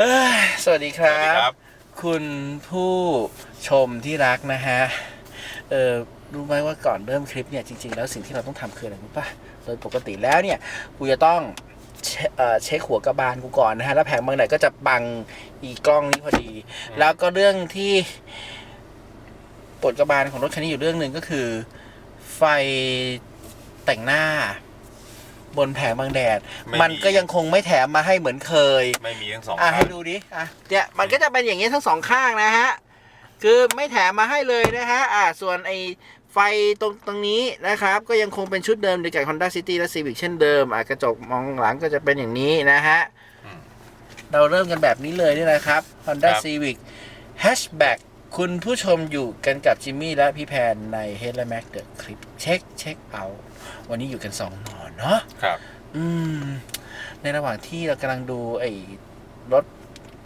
วัสดีครัสวัสดีครับ บ คุณผู้ชมที่รักนะฮะ เออรู้ไหมว่าก่อนเริ่มคลิปเนี่ยจริง ๆ แล้วสิ่งที่เราต้องทำคืออะไรรู้ปะโดยปกติแล้วเนี่ย กูจะต้องเชเอ่อเช็คหัวกระบาลกูก่อนนะฮะ แล้วแผงบางไหนก็จะบังอีกล้องนี้พอดี แล้วก็เรื่องที่ปวดกระบาลของรถคันนี้อยู่เรื่องหนึ่งก็คือ ไฟแต่งหน้า บนแผงบางแดด ไม่มี มันก็ยังคงไม่แถมมาให้เหมือนเคย ไม่มีทั้งสองอะข้าให้งดูดิอะเนี่ยมันก็จะเป็นอย่างนี้ทั้งสองข้างนะฮะ คือไม่แถมมาให้เลยนะฮะ อะส่วนไอไฟตรงตรงนี้นะครับ ก็ยังคงเป็นชุดเดิมเดียวกับ Honda City และ Civic เช่นเดิม อะกระจกมองหลังก็จะเป็นอย่างนี้นะฮะเราเริ่มกันแบบนี้เลยนี่แหละครับ Honda Civic Hatchback คุณผู้ชมอยู่กันกับจิมมี่และพี่แพนใน Head และ Mac The Clip เช็คเช็คเอา วันนี้อยู่กันสองหนอน เนาะครับ อืม ในระหว่างที่เรากำลังดูไอ้รถ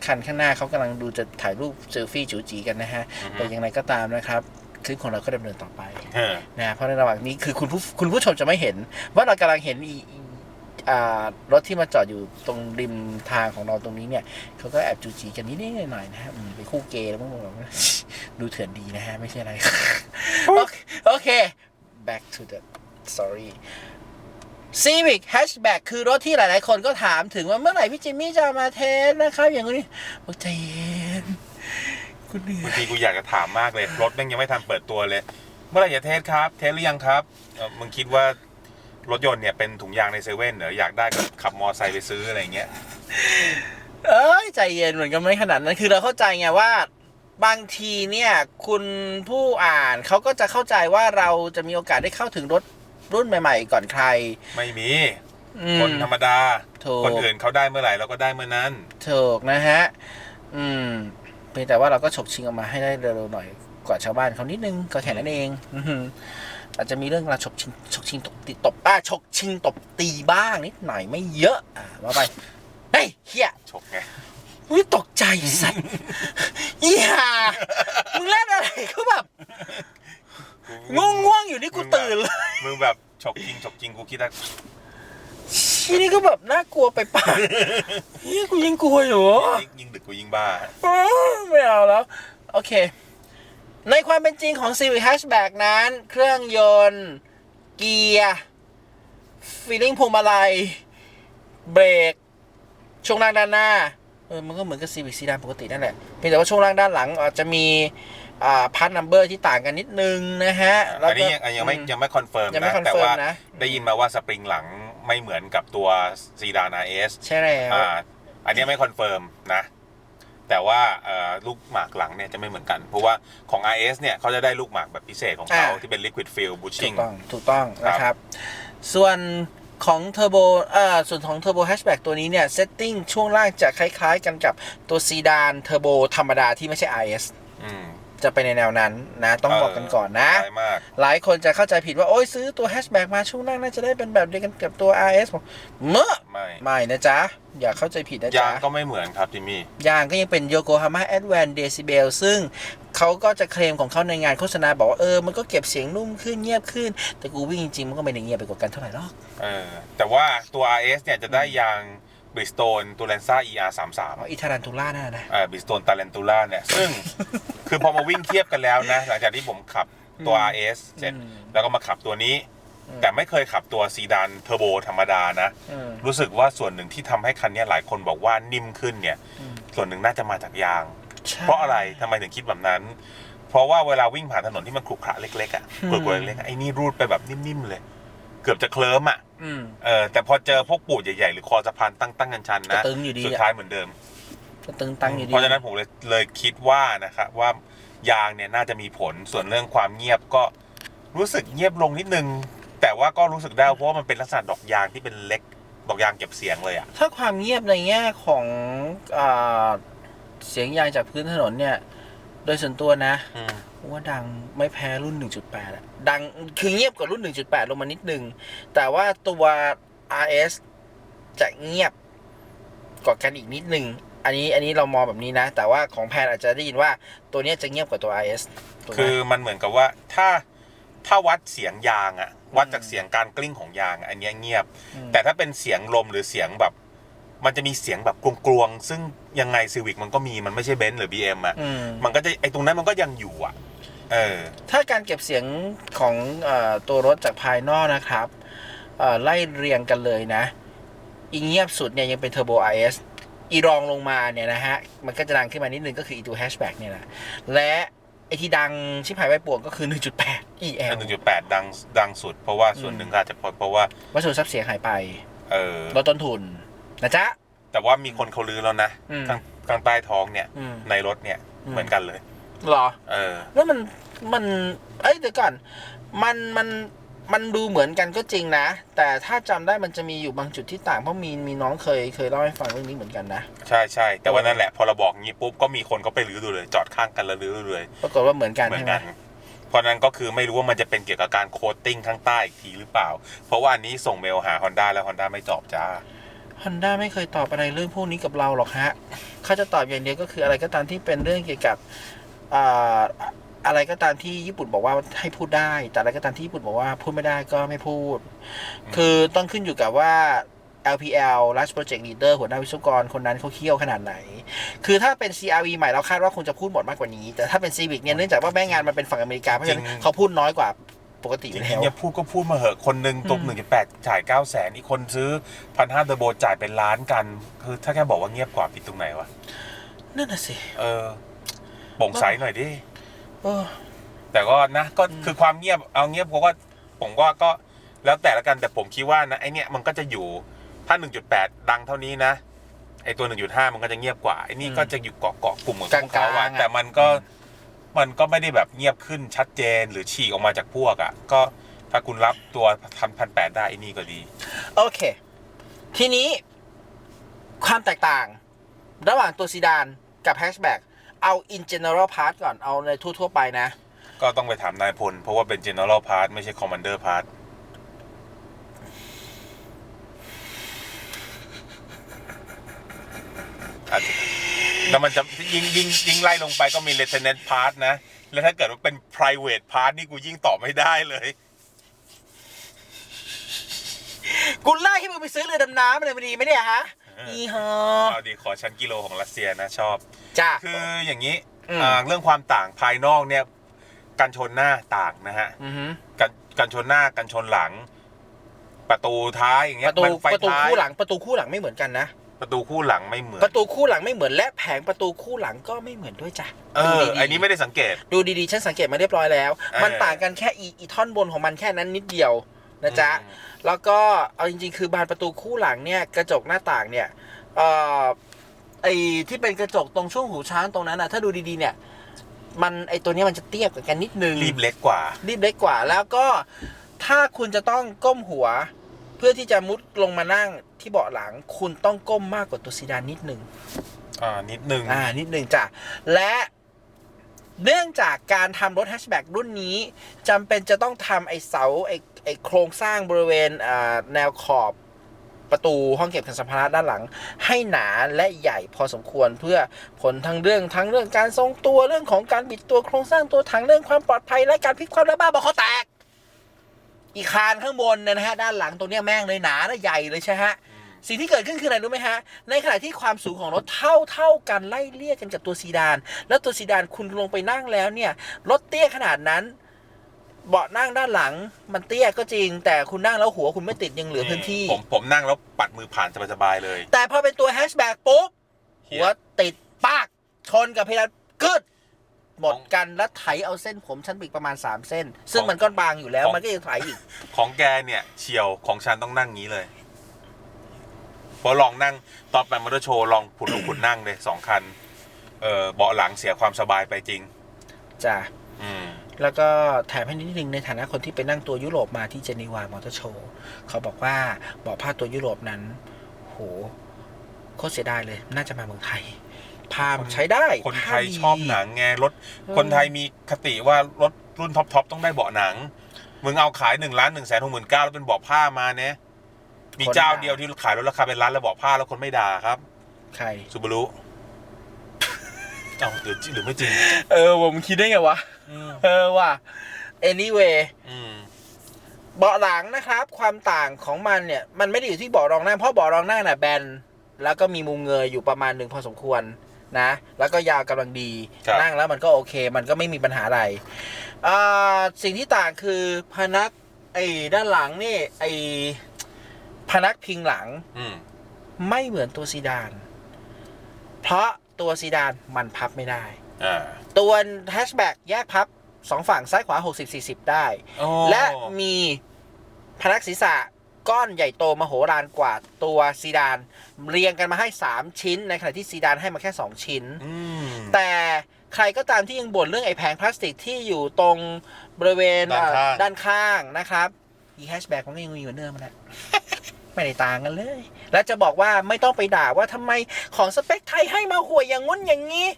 คันข้างหน้าเขากำลังดูจะถ่ายรูปเซลฟี่จูจีกันนะฮะ อือฮึ แต่อย่างไรก็ตามนะครับ คลิปของเราก็ดำเนินต่อไป เออ นะเพราะในระหว่างนี้คือคุณผู้คุณผู้ชมจะไม่เห็น ว่าเรากำลังเห็นอีอีอ่ารถที่มาจอดอยู่ตรงริมทางของเราตรงนี้เนี่ยเขาก็แอบจูจีกันนิดๆหน่อยๆนะฮะอืมไปนคู่เกย์แล้วมั้งบอกว่าดูเถื่อนดีนะฮะ ไม่ใช่อะไร โอเคโอเค back to the story Civic Hatchback คือรถที่หลาย ๆ คนก็ถามถึงว่าเมื่อไหร่พี่จิมมี่จะเอามาเทสนะครับ อย่างนี้บอกใจเย็นคุณเหนื่อบางยทีกูอยากจะถามมากเลย รถแม่งยังไม่ทันเปิดตัวเลย เมื่อไหร่จะเทสครับ เทสหรือยังครับเอ่อมึงคิดว่ารถยนต์เนี่ยเป็นถุงยางในเซเว่นเหรออยากได้ก็ขับมอไซค์ไปซื้ออะไรอย่างเงี้ยเอ้ยใจเย็นเหมือนกันไม่ขนาดนั้นคือเราเข้าใจไงว่า บางทีเนี่ย คุณผู้อ่านเขาก็จะเข้าใจว่าเราจะมีโอกาสได้เข้าถึงรถ รุ่นใหม่ ๆ ก่อนใคร ไม่มี อืม คนธรรมดา ถูก คนอื่นเขาได้เมื่อไหร่เราก็ได้เมื่อนั้น ถูกนะฮะ อืมเพียงแต่ว่าเราก็ฉกชิงออกมาให้ได้เร็วๆหน่อยกว่าชาวบ้านเขานิดนึงก็แค่นั้นเอง อือหืออาจจะมีเรื่องราวฉกชิงฉกชิงตบตีตบป้าฉกชิงตบตีบ้างนิดหน่อยไม่เยอะ อ่าว่าไปเฮ้ยเฮียฉกไง อุ้ยตกใจสัตว์ อีห่ามึงเล่นอะไรก็แบบ ง่วงง่วงๆอยู่นี่กูตื่นเลยมึงแบบฉกจริงฉกจริงกูคิดว่าทีนี่ก็แบบน่ากลัวไปป่ะเฮ้ยกูยังกลัวอยู่ยิ่งยิ่งดึกกูยิ่งบ้าอ้าวไม่เอาแล้ว โอเค ในความเป็นจริงของ Civic Hatchback นั้น เครื่องยนต์ เกียร์ฟีลิ่งพวงมาลัย เบรก ช่วงล่างด้านหน้า เออ มันก็เหมือนกับ Civic ซีดานปกตินั่นแหละ เพียงแต่ว่าช่วงล่างด้านหลังอาจจะมี อ่าพัทนัมเบอร์ที่ต่างกันนิดนึงนะฮะแล้วอันก็ นี้ยังยังไม่อืยังไม่คอนเฟิร์มยังไม่นะคอนแต่เฟิร์มว่านะ ได้ยินมาว่าสปริงหลังไม่เหมือนกับตัวซีดาน RS ใช่แล้วอ่าอันนี้ไม่คอนเฟิร์มนะ แต่ว่าเอ่อลูกหมากหลังเนี่ยจะไม่เหมือนกัน เพราะว่าของ RS เนี่ยเขาจะได้ลูกหมากแบบพิเศษของเขาอ่าที่เป็น liquid fill ถู bushing กต้องถูกต้องครับนะครับ ส่วนของเทอร์โบเอ่อส่วนของเทอร์โบแฮชแบ็กตัวนี้เนี่ยเซตติ้งช่วงล่างจะคล้ายๆกันกับตัวซีดานเทอร์โบธรรมดาที่ไม่ใช่ RS อืม จะไปในแนวนั้นนะ ต้องบอกกันก่อนนะใช่มากหลายคนจะเข้าใจผิดว่า โอ้ยซื้อตัวแฮชแบ็กมาช่วงล่างน่าจะได้เป็นแบบเดียวกันกับตัว RS ผมเมื่อไม่ไม่นะจ๊ะ อย่าเข้าใจผิดนะยาจ๊ะงก็ไม่เหมือนครับจิมมี่ยางก็ยังเป็นโยโกฮาม่าแอด a n น e Decibel ซึ่งเขาก็จะเคลมของเขาในงานโฆษณาบอกว่า เออ มันก็เก็บเสียงนุ่มขึ้นเงียบขึ้น แต่กูวิ่งจริงๆมันก็ไม่ได้เงียบไปกว่ากันเท่าไหร่หรอกเออแต่ว่าตัว RS เนี่ยจะได้ยาง Bridgestone t u r e n z a ER 3อ๋ออีทารันทูล่าน่ะนะ3อ่า Bridgestone Tarantula เนี่ย ซึ่ง คือพอมาวิ่งเทียบกันแล้วนะ หลังจากที่ผมขับตัว RS เสร็จ อืม แล้วก็มาขับตัวนี้อืมแต่ไม่เคยขับตัวซีดานเทอร์โบธรรมดานะอืมรู้สึกว่าส่วนหนึ่งที่ทำให้คันเนี้ยหลายคนบอกว่านิ่มขึ้นเนี่ย อืมส่วนหนึ่งน่าจะมาจากยาง ใช่ เพราะอะไรทำไมถึงคิดแบบนั้น เพราะว่าเวลาวิ่งผ่านถนนที่มันขรุขระเล็กๆอะอืม กลวยๆเล็กๆอะไอ้นี่รูดไปแบบนิ่มๆเลย เกือบจะเคลิ้มอะอืมเออแต่พอเจอพวกปูดใหญ่ๆ หรือคอสะพานตั้งตั้งกันชันๆนะก็ตึงอยู่ดีอะสุดท้ายเหมือนเดิม ก็ตึงตังอยู่ดี เพราะฉะนั้นผมเลยเลยคิดว่านะครับว่ายางเนี่ยน่าจะมีผลส่วนเรื่องความเงียบก็รู้สึกเงียบลงนิดนึง แต่ว่าก็รู้สึกได้เพราะว่ามันเป็นลักษณะดอกยางที่เป็นเล็กดอกยางเก็บเสียงเลยอะ ถ้าความเงียบในแง่ของอ่าเสียงยางจากพื้นถนนเนี่ย โดยส่วนตัวนะอืมว่าดังไม่แพ้รุ่น 1.8อะ ดังคือเงียบกว่ารุ่น 1.8 ลงมานิดนึง แต่ว่าตัว RS จะเงียบกว่ากันอีกนิดนึง อันนี้อันนี้เรามองแบบนี้นะ แต่ว่าของแพนอาจจะได้ยินว่าตัวเนี้ยจะเงียบกว่าตัว RS ถูกไหมคือมันเหมือนกับว่าถ้าถ้าวัดเสียงยางอะวัดจากเสียงการกลิ้งของยางอะอันเนี้ยเงียบมแต่ถ้าเป็นเสียงลมหรือเสียงแบบ มันจะมีเสียงแบบกลวงๆซึ่งยังไงซีวิกมันก็มีมันไม่ใช่เบนซ์หรือ BM อะอืมมันก็จะไอตรงนั้นมันก็ยังอยู่อะ เออถ้าการเก็บเสียงของเออตัวรถจากภายนอกนะครับเอ่อไล่เรียงกันเลยนะ อีเงียบสุดเนี่ยยังเป็น Turbo RS อีรองลงมาเนี่ยนะฮะ มันก็จะดังขึ้นมานิดนึงก็คืออีตัวแฮชแบ็กเนี่ยแหละและไอที่ดังชิบหายไปป่วงก็คือ 1.8 EL หนึ่งจุดแปดดังดังสุด เพราะว่าส่วนหนึ่งก็อาจจะเพราะเพราะว่าวัสดุซับเสียงหายไป เออลดต้นทุน นะจ๊ะ แต่ว่ามีคนเขาลือแล้วนะอืมข้างข้างใต้ท้องเนี่ยอืมในรถเนี่ยอืมเหมือนกันเลย เหรอ เออ แล้วมันมันเอ้ยเดี๋ยวก่อนมันมันมันดูเหมือนกันก็จริงนะ แต่ถ้าจำได้มันจะมีอยู่บางจุดที่ต่างเพราะมีมีน้องเคยเคยเล่าให้ฟังเรื่องนี้เหมือนกันนะ ใช่ใช่แต่ว่านั่นแหละ พอเราบอกงี้ปุ๊บก็มีคนเขาไปรื้อดูเลย จอดข้างกันแล้วรื้อดูเลย ปรากฏว่าเหมือนกันเหมือใช่นไหม กัน เพราะนั้นก็คือไม่รู้ว่ามันจะเป็นเกี่ยวกับการโคตติ้งข้างใต้อีกทีหรือเปล่า เพราะว่าอันนี้ส่งเมลหา Honda แล้ว Honda ไม่ตอบจ้า ฮอนด้าไม่เคยตอบอะไรเรื่องพวกนี้กับเราหรอกฮะ เขาจะตอบอย่างเดียวก็คืออะไรก็ตามที่เป็นเรื่องเกี่ยวกับ อ่าอะไรก็ตามที่ญี่ปุ่นบอกว่าให้พูดได้ แต่อะไรก็ตามที่ญี่ปุ่นบอกว่าพูดไม่ได้ก็ไม่พูด คือต้องขึ้นอยู่กับว่า LPL Large Project Leader หัวหน้าวิศวกรคนนั้นเขาเคี่ยวขนาดไหน คือถ้าเป็น CRV ใหม่เราคาดว่าคงจะพูดหมดมากกว่านี้ แต่ถ้าเป็น Civic เนี่ยเนื่องจากว่าแม่งานมันเป็นฝั่งอเมริกา เพราะฉะนั้นจริงเขาพูดน้อยกว่าปกติอจยู่ริแล้งวๆอย่าพูดก็พูดมาเหอะ คนหนึ่งตกอืมหนึ่งจุดแปดจ่ายเก้าแสนอีกคนซื้อพันห้าเทอร์โบจ่ายเป็นล้านกัน คือถ้าแค่บอกว่าเงียบกว่าผิดตรงไหนวะนั่นน่ะสิ เออ โปร่งใสหน่อยดิเออแต่ก็นะก็อืมคือความเงียบเอาเงียบเพราะว่าผมว่าก็แล้วแต่ละกันแต่ผมคิดว่านะไอเนี้ยมันก็จะอยู่ถ้า 1.8 ดังเท่านี้นะไอตัว 1.5 มันก็จะเงียบกว่าไอนี่ก็จะอยู่เกาะเกาะกลุ่มของพวกเขาอะแต่มันก็มันก็ไม่ได้แบบเงียบขึ้นชัดเจนหรือฉีกออกมาจากพวกอะก็ถ้าคุณรับตัวพันพันแปดได้ไอนี่ก็ดี โอเค ทีนี้ความแตกต่าง ระหว่างตัวซีดานกับแฮชแบ็ก เอา in general part ก่อนเอาในทั่วๆไปนะ ก็ต้องไปถามนายพล เพราะว่าเป็น general part ไม่ใช่ commander part อาจจะแล้วมันจะยิ่งยิ่งยิ่งไล่ลงไปก็มี lieutenant part นะ แล้วถ้าเกิดว่าเป็น private part นี่กูยิ่งตอบไม่ได้เลย กูไล่ให้มึงไปซื้อเรือดำน้ำอะไรมาดีไหมเนี่ยฮะ อีฮอเอาดีขอชั้นกิโลของรัสเซียนะชอบ จ้า คืออย่างนี้อืม อ่าเรื่องความต่างภายนอกเนี่ยกันชนหน้าต่างนะฮะอือฮึกันกันชนหน้ากันชนหลัง ประตูท้ายอย่างปเงี้ยระตูมันไฟประตูท้ายคู่หลังประตูคู่หลังไม่เหมือนกันนะประตูคู่หลังไม่เหมือนประตูคู่หลังไม่เหมือนและแผงประตูคู่หลังก็ไม่เหมือนด้วยจ้ะเอดูอดีๆ อันนี้ไม่ได้สังเกต ดูดีๆ ฉันสังเกตมาเรียบร้อยแล้วเออมันต่างกันแค่อีอีท่อนบนของมันแค่นั้นนิดเดียว นะจ๊ะอืมแล้วก็เอาจริงๆ คือบานประตูคู่หลังเนี่ยกระจกหน้าต่างเนี่ยเอ่อไอที่เป็นกระจกตรงช่วงหูช้างตรงนั้นนะถ้าดูดีๆเนี่ย มันไอตัวเนี้ยมันจะเตี้ยกว่ากันนิดนึงรีบเล็กกว่า รีบเล็กกว่า แล้วก็ถ้าคุณจะต้องก้มหัว เพื่อที่จะมุดลงมานั่งที่เบาะหลัง คุณต้องก้มมากกว่าตัวซีดานนิดนึงอ่านิดนึงอ่านิดหนึ่งจ้ะและเนื่องจากการทำรถแฮชแบ็กรุ่นนี้จำเป็นจะต้องทำไอ้เสาไอ้ ไอโครงสร้างบริเวณแนวขอบประตูห้องเก็บสัมภาระด้านหลัง ให้หนาและใหญ่พอสมควรเพื่อผลทั้งเรื่องทั้งเรื่องการทรงตัวเรื่องของการบิดตัวโครงสร้างตัวถังเรื่องความปลอดภัยและการพลิกความระบ้าบอเขาแตก อีคานข้างบนนะฮะด้านหลังตรงเนี้ยแม่งเลยหนาและใหญ่เลยใช่ฮะสิ่งที่เกิดขึ้นคืออะไรรู้ไหมฮะ ในขณะที่ความสูงของรถเท่าเท่ากันไล่เลี่ยกันกับตัวซีดาน แล้วตัวซีดานคุณลงไปนั่งแล้วเนี่ย รถเตี้ยขนาดนั้น เบาะนั่งด้านหลังมันเตี้ยก็จริง แต่คุณนั่งแล้วหัวคุณไม่ติดยังเหลือพื้นที่ ผมผมนั่งแล้วปัดมือผ่านสบายๆเลย แต่พอเป็นตัวแฮชแบ็กปุ๊บเหี้หัยวติดปากชนกับเพดานกึดหมดกันแล้วไถเอาเส้นผมชั้นปีกประมาณ 3 เส้น ซึ่งมันก็บางอยู่แล้ว มันก็ยังไถอีก ของแกเนี่ยเฉียวของฉันต้องนั่งงี้เลยเพราะลองนั่งตอนไปมอเตอร์โชว์ลองผุดลงผุดนั่งเลยสองคัน เออเบาะหลังเสียความสบายไปจริงจ้ะอืม แล้วก็แถมให้นิดนึงในฐานะคนที่ไปนั่งตัวยุโรปมาที่เจนีวามอเตอร์โชว์เขาบอกว่าเบาะผ้าตัวยุโรปนั้น โหโคตรเสียดายเลย น่าจะมาเมืองไทยพามใช้ได้คนไทผ้ายดีชอบหนังไงรถเออคนไทยมีคติว่ารถรุ่นท็อปทอปต้องได้เบาะหนังมึงเอาขายหนึ่งล้านหนึ่งแสนหกหมื่นเก้าแล้วเป็นเบาะผ้ามาเนี่ยมีเจ้าเดียวที่ขายรถราคาเป็นล้านแล้วเบาะผ้าแล้วคนไม่ด่าครับ ใครซูบารุ เอ้าหรือหรือไม่จริง เออผมคิดได้ไงวะ อืมเออว่ะ anyway อืมเบาะหลังนะครับ ความต่างของมันเนี่ย มันไม่ได้อยู่ที่เบาะรองนั่งเพราะเบาะรองนั่งน่ะแบนแล้วก็มีมุมเงยอยู่ประมาณหนึ่งพอสมควรนะ แล้วก็ยาวกำลังดี ครับ นั่งแล้วมันก็โอเค มันก็ไม่มีปัญหาอะไรอ่าสิ่งที่ต่างคือพนักไอ้ด้านหลังนี่ไอ้พนักพิงหลังอืมไม่เหมือนตัวซีดาน เพราะ ตัวซีดานมันพับไม่ได้ อ่า ตัวแฮชแบ็กแยกพับสองฝั่งซ้ายขวา 60-40 ได้โอ้และมีพนักศีรษะก้อนใหญ่โตมโหฬารกว่าตัวซีดาน เรียงกันมาให้ 3 ชิ้น ในขณะที่ซีดานให้มาแค่ 2 ชิ้น อืม แต่ใครก็ตามที่ยังบ่นเรื่องไอ้แผงพลาสติกที่อยู่ตรงบริเวณด้านข้าง เอ่อด้านข้างนะครับ อีแฮชแบ็กมันก็ยังมีเหมือนเดิมนั่นแหละไม่ได้ต่างกันเลย และจะบอกว่าไม่ต้องไปด่าว่าทำไมของสเปคไทยให้มาห่วยอย่างง้นอย่างนี้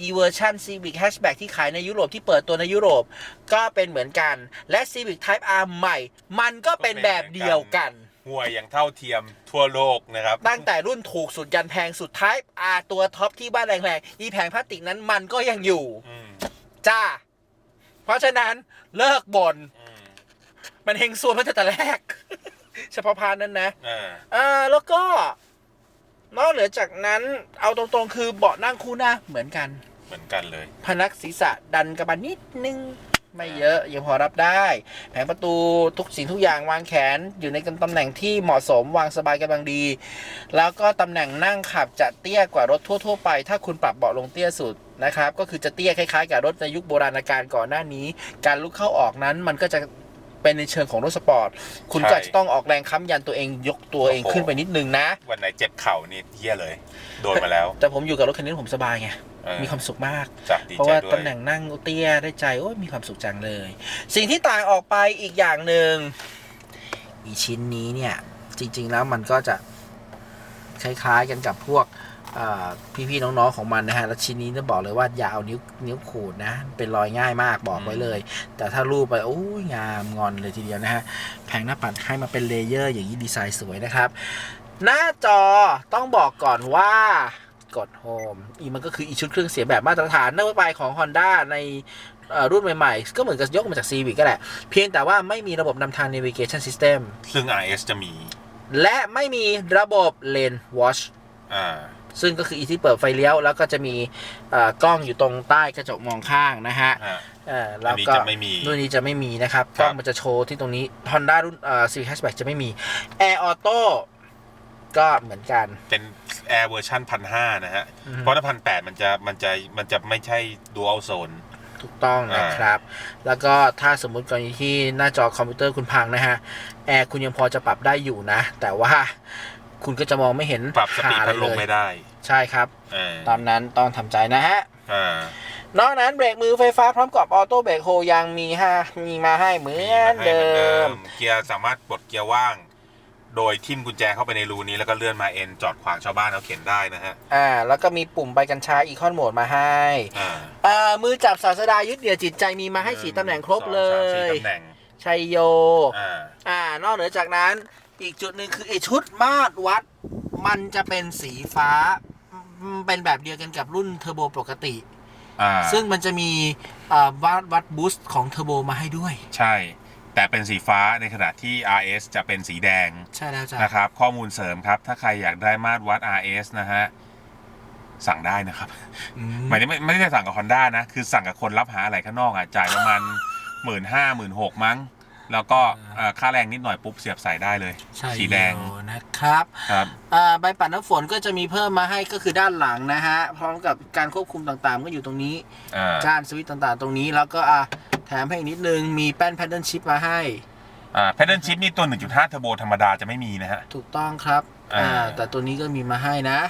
อีเวอร์ชัน Civic Hatchback ที่ขายในยุโรปที่เปิดตัวในยุโรปก็เป็นเหมือนกัน และ Civic Type R ใหม่ มันก็เป็นแบบเดียวกันห่วยอย่างเท่าเทียมทั่วโลกนะครับ ตั้งแต่รุ่นถูกสุดยันแพงสุด Type R ตัวท็อปที่บ้านแรงๆอีแผงพลาสติกนั้นมันก็ยังอยู่อืมจ้า เพราะฉะนั้นเลิกบน่นอืมมันเฮงซวยมาตั้งแต่แรก เฉพาะพาร์ทนั้นนะอ่าอ่าแล้วก็นอกเหนือจากนั้นเอาตรงๆคือเบาะนั่งคู่หน้าเหมือนกัน เหมือนกันเลยพนักศีรษะดันกระบาลนิดนึง ไม่เยอะยังพอรับได้ แผงประตูทุกสิ่งทุกอย่างวางแขนอยู่ในตำแหน่งที่เหมาะสมวางสบายกำลังดี แล้วก็ตำแหน่งนั่งขับจะเตี้ยกว่ารถทั่ว ๆ ไป ถ้าคุณปรับเบาะลงเตี้ยสุดนะครับ ก็คือจะเตี้ยคล้ายๆ กับรถในยุคโบราณกาลก่อนหน้านี้ การลุกเข้าออกนั้นมันก็จะ เป็นในเชิงของรถสปอร์ต คุณก็อาจจะต้องออกแรงค้ำยันตัวเองยกตัวเองขึ้นไปนิดนึงนะ วันไหนเจ็บเข่านี่เฮี้ยเลย โดนมาแล้ว แต่ผมอยู่กับรถคันนี้ผมสบายไงเออมีความสุขมากจับดีเพราะใจว่าด้วยตำแหน่งนั่งเตี้ยได้ใจโอ้ยมีความสุขจังเลย สิ่งที่ต่างออกไปอีกอย่างหนึ่งอีชิ้นนี้เนี่ย จริง ๆ แล้วมันก็จะคล้าย ๆ กันกับพวกอ่า พี่ๆน้องๆของมันนะฮะแล้วชิ้นนี้ต้องบอกเลยว่าอย่าเอานิ้วนิ้วขูดนะ เป็นรอยง่ายมากบอกไว้เลย แต่ถ้ารูปไปโอ้ยงามงอนเลยทีเดียวนะฮะแผงหน้าปัดให้มาเป็นเลเยอร์อย่างนี้ดีไซน์สวยนะครับ หน้าจอต้องบอกก่อนว่ากดโฮมอีมันก็คืออีชุดเครื่องเสียงแบบมาตรฐานนอกไปของ Honda ในเอ่อรุ่นใหม่ๆ ก็เหมือนกับยกมาจาก Civic ก็แหละ เพียงแต่ว่าไม่มีระบบนำทาง navigation system ซึ่ง RS จะมี และไม่มีระบบ lane watch อ่า ซึ่งก็คืออีที่เปิดไฟเลี้ยว แล้วก็จะมีเอ่อกล้องอยู่ตรงใต้กระจกมองข้างนะฮะฮะเอ่อแล้วอันนี้ก็จะไม่มีรุ่นนี้จะไม่มีนะครับคกรับล้องมันจะโชว์ที่ตรงนี้ Honda รุ่นเอ่อ Civic Hatchback จะไม่มี Air Auto ก็เหมือนกัน เป็น Air เวอร์ชันพันห้านะฮะอืมเพราะถ้าพันแปดมันจะมันจะมันจะไม่ใช่ Dual Zone ถูกต้องนะครับ แล้วก็ถ้าสมมุติกรณีที่หน้าจอคอมพิวเตอร์คุณพังนะฮะ แอร์คุณยังพอจะปรับได้อยู่นะ แต่ว่า คุณก็จะมองไม่เห็นปรับสปีดหาอะพัไรดลมเลไม่ยได้ ใช่ครับเออตามนั้นต้องทำใจนะฮะอ่านอกนั้นเบรกมือไฟฟ้าพร้อมกับออโต้เบรกโฮยังมีฮะมีมาให้เหมืมีอนมาให้เดิหมือนมเกียร์สามารถปลดเกียร์ว่าง โดยทิ่มกุญแจเข้าไปในรูนี้แล้วก็เลื่อนมาเอ็นจอดขวางชาวบ้านเขาเข็นได้นะฮะ อ่า แล้วก็มีปุ่มใบกัญชาอีคอนโหมดมาให้อ่าอ่ามือจับศาสดายึดเหนี่ยวจิตใจมีมาให้สีตำแหน่งครบเลสองสามสี่ยตำแหน่งชัยโยอ่าอ่า นอกเหนือจากนั้น อีกจุดหนึ่งคือไอชุดมาตรวัด มันจะเป็นสีฟ้าอืมเป็นแบบเดียวกันกับรุ่นเทอร์โบปกติ อ่าซึ่งมันจะมีอ่าวัดวัดบูสต์ของเทอร์โบมาให้ด้วย ใช่ แต่เป็นสีฟ้าในขณะที่ RS จะเป็นสีแดง ใช่แล้วจ้ะนะครับ ข้อมูลเสริมครับ ถ้าใครอยากได้มาตรวัด RS นะฮะ สั่งได้นะครับ อืมหมายถึงไม่ไม่ได้สั่งกับ Honda นะ คือสั่งกับคนรับหาอะไรข้างนอกอะ จ่ายประมาณ หมื่นห้าหมื่นหกมั้ง แล้วก็เอ่อค่าแรงนิดหน่อยปุ๊บเสียบใส่ได้เลย ใช่สีแดงครับ อ่าใบปัดน้ำฝนก็จะมีเพิ่มมาให้ก็คือด้านหลังนะฮะ พร้อมกับการควบคุมต่างๆ ก็อยู่ตรงนี้อ่า จานสวิตช์ต่างๆ ตรงนี้แล้วก็อะแถมให้อีกนิดนึงมีแป้นแพดเดิลชิปมาให้ อ่า Pedal Shift นี่ตัว 1.5เทอร์โบธรรมดาจะไม่มีนะฮะ ถูกต้องครับอ่า อ่าแต่ตัวนี้ก็มีมาให้นะ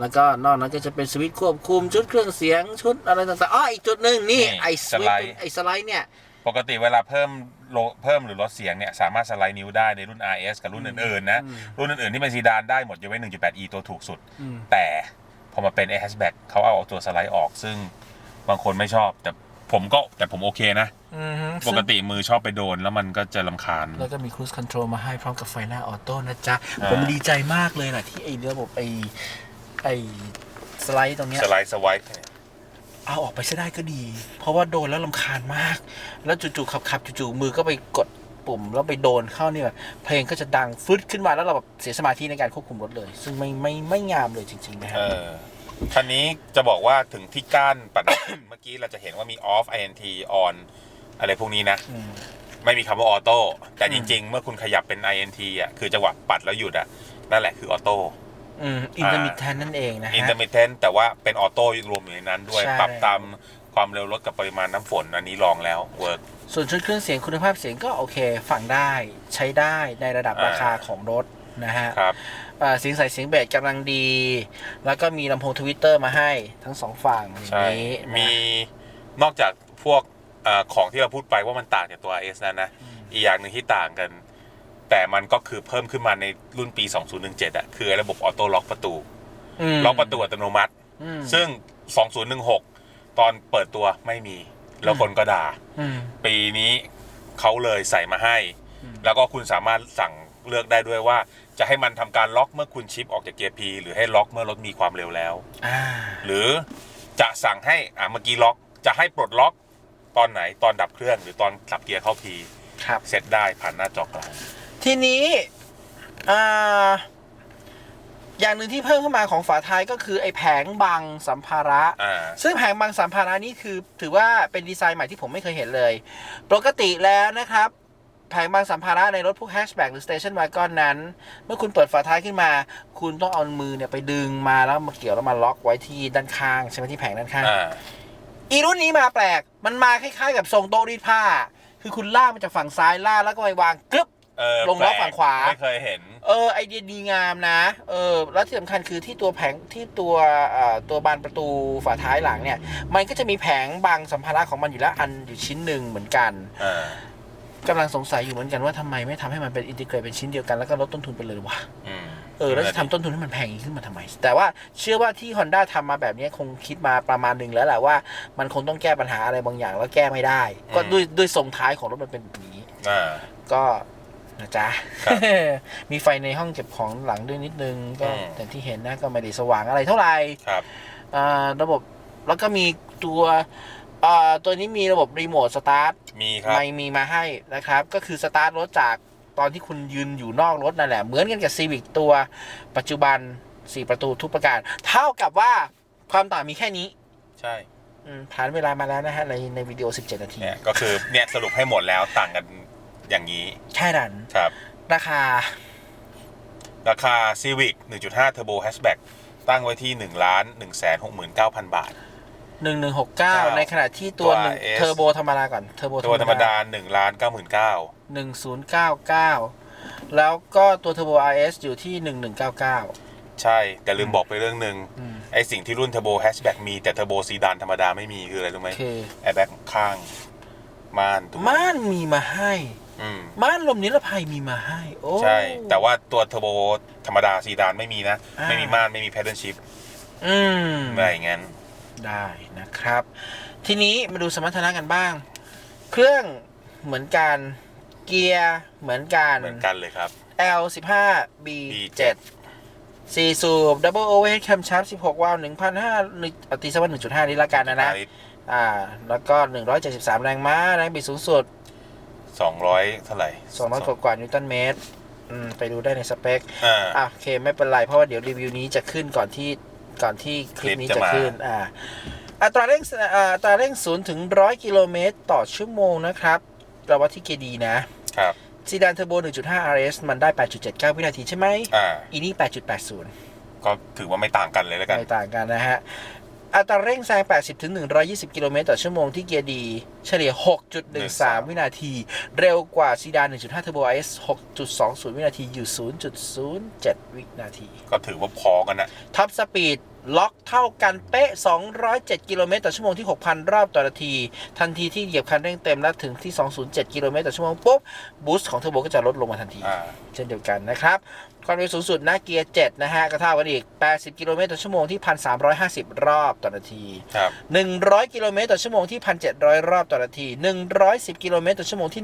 แล้วก็นอกนั้นก็จะเป็นสวิตช์ควบคุมชุดเครื่องเสียงชุดอะไรต่างๆอ๋ออีกจุดหนึ่งนี่ไอสวิตช์ไอสไลด์เนี่ย ปกติเวลาเพิ่มโลเพิ่มหรือลดเสียงเนี่ยสามารถสไลด์นิ้วได้ในรุ่น RS กับรุ่นอื่นๆนะอืมรุ่นอื่นๆที่เป็นซีดานได้หมดยกเว้น 1.8e ตัวถูกสุด อืม แต่พอมาเป็น a h a s b a c k เขาเอาตัวสไลด์ออก ซึ่งบางคนไม่ชอบ แต่ผมก็แต่ผมโอเคนะ อือฮึปกติมือชอบไปโดนแล้วมันก็จะลำคาญ แล้วก็มีครู i คอนโทรลมาให้พร้อมกับไฟหน้าออโต้นะจ๊ะ อ่า ผมดีใจมากเลยนะที่ไอระบบไอไอสไลด์ตรงเนี้ย สไลด์สไวป์ เอาออกไปซะได้ก็ดี เพราะว่าโดนแล้วลำคาญมาก แล้วจู่ๆขับๆจู่ๆมือก็ไปกดปุ่มแล้วไปโดนเข้าเนี่ยเพลงก็จะดังฟึดขึ้นมาแล้วเราแบบเสียสมาธิในการควบคุมรถเลย ซึ่งไม่ไม่ไม่งามเลยจริงๆนะคเอรับอคันนี้จะบอกว่าถึงที่ก้านปัด เมื่อกี้เราจะเห็นว่ามี off int on อะไรพวกนี้นะ อืม ไม่มีคำว่าออโต้แต่อืจมริง ๆ เมื่อคุณขยับเป็น int อะคือจังหวะปัดแล้วหยุดอะนั่นแหละคือออโต้ อืมอินเตอร์มิทแทนนั่นเองนะฮะ intermittent แต่ว่าเป็นออโต้รวมอยู่ในนั้นด้วยใช่ปรับตามความเร็วรถกับปริมาณน้ำฝน อันนี้ลองแล้วเวิร์กส่วนชุดเครื่องเสียงคุณภาพเสียงก็โอเคฟังได้ใช้ได้ในระดับอ่าราคาของรถนะฮะครับเอ่อเสียงใส่เสียงเบสกำลังดี แล้วก็มีลำโพงทวิตเตอร์มาให้ทั้งสองฝั่งอย่างใช่นี้นะมีนอกจากพวกเออของที่เราพูดไปว่ามันต่างจากตัว RS นั้นนะ อีกอย่างหนึ่งที่ต่างกัน แต่มันก็คือเพิ่มขึ้นมาในรุ่นปี 2017อะคือระบบออโต้ล็อกประตูมล็อกประตูอัตโนมัติอืมซึ่ง 2016 ตอนเปิดตัวไม่มี แล้วคนก็ด่าอืมปีนี้เขาเลยใส่มาให้อืมแล้วก็คุณสามารถสั่งเลือกได้ด้วยว่า จะให้มันทำการล็อกเมื่อคุณชิปออกจากเกียร์ P หรือให้ล็อกเมื่อรถมีความเร็วแล้วอ่าหรือจะสั่งให้อ่าเมื่อกี้ล็อก จะให้ปลดล็อกตอนไหนตอนดับเครื่องหรือตอนขับเกียร์เข้า P ครับเซตได้ผ่านหน้าจอกลาง ทีนี้อ่าอย่างหนึ่งที่เพิ่มเข้ามาของฝาท้ายก็คือไอ้แผงบังสัมภาระ อ่า ซึ่งแผงบังสัมภาระนี่คือถือว่าเป็นดีไซน์ใหม่ที่ผมไม่เคยเห็นเลย ปกติแล้วนะครับ แผงบังสัมภาระในรถพวกแฮชแบ็กหรือสเตชันวากอนนั้น เมื่อคุณเปิดฝาท้ายขึ้นมา คุณต้องเอามือเนี่ยไปดึงมาแล้วมาเกี่ยวแล้วมาล็อกไว้ที่ด้านข้างใช่ไหมที่แผงด้านข้าง อ่า อีรุ่นนี้มาแปลก มันมาคล้ายๆกับทรงโต๊ะรีดผ้า คือคุณลากมาจากฝั่งซ้ายลากแล้วก็ไปวางกรึบ เออลงล้อฝั่งขวา ไม่เคยเห็น เออไอเดียดีงามนะ เออแล้วที่สำคัญคือที่ตัวแผงที่ตัวเอ่อตัวบานประตูฝาท้ายหลังเนี่ย มันก็จะมีแผงบังสัมภาระของมันอยู่แล้วอันอยู่ชิ้นหนึ่งเหมือนกันอ่ากำลังสงสัยอยู่เหมือนกันว่าทำไมไม่ทำให้มันเป็นอินทิเกรตเป็นชิ้นเดียวกันแล้วก็ลดต้นทุนไปเลยวะอืมเออแล้วจะทำต้นทุนให้มันแพงยิ่งขึ้นมาทำไม แต่ว่าเชื่อว่าที่ Honda ทำมาแบบนี้คงคิดมาประมาณหนึ่งแล้วแหละว่า มันคงต้องแก้ปัญหาอะไรบางอย่างแล้วแก้ไม่ได้ ก็ด้วยด้วยทรงท้ายของรถมันเป็นแบบนี้อ่าก็ นะจ๊ะครับมีไฟในห้องเก็บของหลังด้วยนิดนึง ก็อืมแต่ที่เห็นนะก็ไม่ได้สว่างอะไรเท่าไหร่ครับอ่าระบบแล้วก็มีตัวอ่าตัวนี้มีระบบรีโมทสตาร์ทมีครับไม่มีมาให้นะครับ ก็คือสตาร์ทรถจากตอนที่คุณยืนอยู่นอกรถนั่นแหละ เหมือนกันกับ Civic ตัวปัจจุบัน4ประตูทุกประการ เท่ากับว่าความต่างมีแค่นี้ ใช่อืมผ่านเวลามาแล้วนะฮะในในวิดีโอ 17 นาทีเนี่ยก็คือเนี่ยสรุปให้หมดแล้วต่างกัน อย่างนี้ แค่นั้น ครับ ราคา ราคา Civic 1.5 Turbo Hatchback ตั้งไว้ที่1ล้าน1 6 9 0 0 0 บาท 1169 ในขณะที่ตัวตัวหนึ่ง RS เทอร์โบธรรมดาก่อนเทอร์โบตัวธรรมดา1ล้าน9 9 0 0 1099 แล้วก็ตัวเทอร์โบ RS อยู่ที่ 1199 ใช่ แต่ลืมบอกไปเรื่องหนึ่งอืมไอสิ่งที่รุ่น Turbo Hatchback มีแต่ Turbo Sedan ธรรมดาไม่มีคืออะไรรู้ไหมคือแอร์แบ็กข้างม่านตัวม่านมีมาให้ อืมม่านลมนิรภัยมีมาให้โอ้ใช่ แต่ว่าตัวเทอร์โบธรรมดาซีดานไม่มีนะอ่าไม่มีม่านไม่มีแพดเดิลชิพอืมอะไรอย่างงั้นได้นะครับ ทีนี้มาดูสมรรถนะกันบ้าง เครื่องเหมือนกันเกียร์เหมือนกัน เหมือนกันเลยครับ L15 B7 สี่สูบ Double Overhead Camshaft 16วาล์ว1,500เอาตีซะว่า1.5ลิตรละกันนะนะ อ่า แล้วก็173แรงม้า แรงบิดสูงสุด สองร้อยเท่าไหร่200กว่ากว่านิวตันเมตรอืมไปดูได้ในสเปคอ่าอะโอเคไม่เป็นไรเพราะว่าเดี๋ยวรีวิวนี้จะขึ้นก่อนที่ก่อนที่คลิปนี้คลิปจะจะมาขึ้นอ่าอัตราเร่งอ่าอัตราเร่ง0ถึง100กิโลเมตรต่อชั่วโมงนะครับเราวัดที่เกดีนะครับซีดานเทอร์โบ 1.5 RS มันได้ 8.79 วินาทีใช่ไหมอ่าอีนี่ 8.80 ก็ถือว่าไม่ต่างกันเลยแล้วกัน ไม่ต่างกันนะฮะ อัตราเร่งแซง 80 ถึง 120 กิโลเมตรต่อชั่วโมงที่เกียร์ดี เฉลี่ย 6.13 วินาที เร็วกว่าซีดาน 1.5 Turbo IS 6.20 วินาทีอยู่ 0.07 วินาที ก็ถือว่าพอกันนะท็อปสปีดล็อกเท่ากันเป๊ะ 207 กิโลเมตรต่อชั่วโมงที่ 6,000 รอบต่อนาที ทันทีที่เหยียบคันเร่งเต็มและถึงที่ 207 กิโลเมตรต่อชั่วโมงปุ๊บ บูสต์ของเทอร์โบก็จะลดลงมาทันทีอ่าเช่นเดียวกันนะครับ ความเร็วสูงสุดนะเกียร์7นะฮะก็เท่ากันอีก 80 กิโลเมตรต่อชั่วโมงที่ 1,350 รอบต่อนาที ครับ 100 กิโลเมตรต่อชั่วโมงที่ 1,700 รอบต่อนาที 110 กิโลเมตรต่อชั่วโมงที่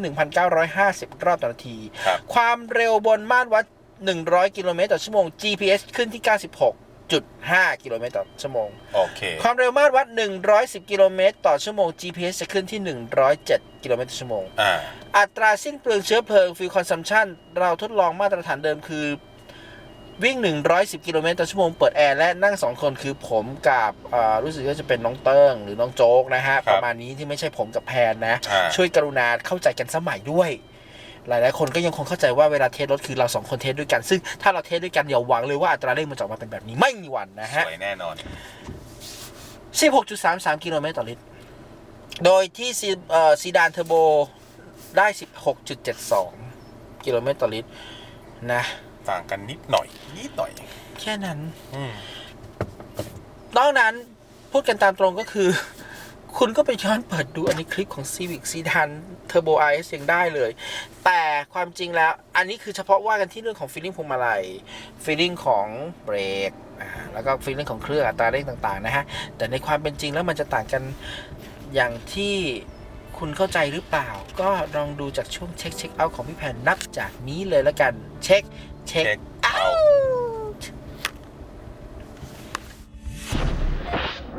1,950 รอบต่อนาที ครับ ความเร็วบนม่านวัด 100 กิโลเมตรต่อชั่วโมง GPS ขึ้นที่ 96 10.5กิโลเมตรต่อชั่วโมง โอเค ความเร็วมาตรวัด 110 กิโลเมตรต่อชั่วโมง GPS จะขึ้นที่ 107 กิโลเมตรต่อชั่วโมง อ่า อัตราสิ้นเปลืองเชื้อเพลิง fuel consumption เราทดลองมาตรฐานเดิมคือ วิ่ง 110 กิโลเมตรต่อชั่วโมง เปิดแอร์และนั่ง 2 คนคือผมกับอ่ารู้สึกว่าจะเป็นน้องเติ้งหรือน้องโจ๊กนะฮะครับประมาณนี้ที่ไม่ใช่ผมกับแพนนะอ่าช่วยกรุณาเข้าใจกันสมัยด้วย หลาย ๆ คนก็ยังคงเข้าใจว่าเวลาเทสรถคือเราสองคนเทสด้วยกัน ซึ่งถ้าเราเทสด้วยกันอย่าหวังเลยว่าอัตราเร่งมันจะออกมาเป็นแบบนี้ไม่มีวันนะสฮะวยแน่นอน 16.33 กิโลเมตรต่อลิตร โดยที่ซีเอ่อซีดานเทอร์โบได้ 16.72 กิโลเมตรต่อลิตรนะ ต่างกันนิดหน่อย นิดหน่อย แค่นั้นอืมนอกนั้นพูดกันตามตรงก็คือ คุณก็ไปย้อนเปิดดูอันนี้คลิปของ Civic Sedan Turbo IS ยังได้เลย แต่ความจริงแล้ว อันนี้คือเฉพาะว่ากันที่เรื่องของ feeling พวงมาลัย feeling ของเบรกอ่าแล้วก็ feeling ของเครื่องอัตราเร่งต่างๆ นะฮะ แต่ในความเป็นจริงแล้วมันจะต่างกันอย่างที่คุณเข้าใจหรือเปล่า ก็ลองดูจากช่วงเช็คเช็คเอาของพี่แผ่นนับจากนี้เลยแล้วกัน เช็ค 책, 책 아우.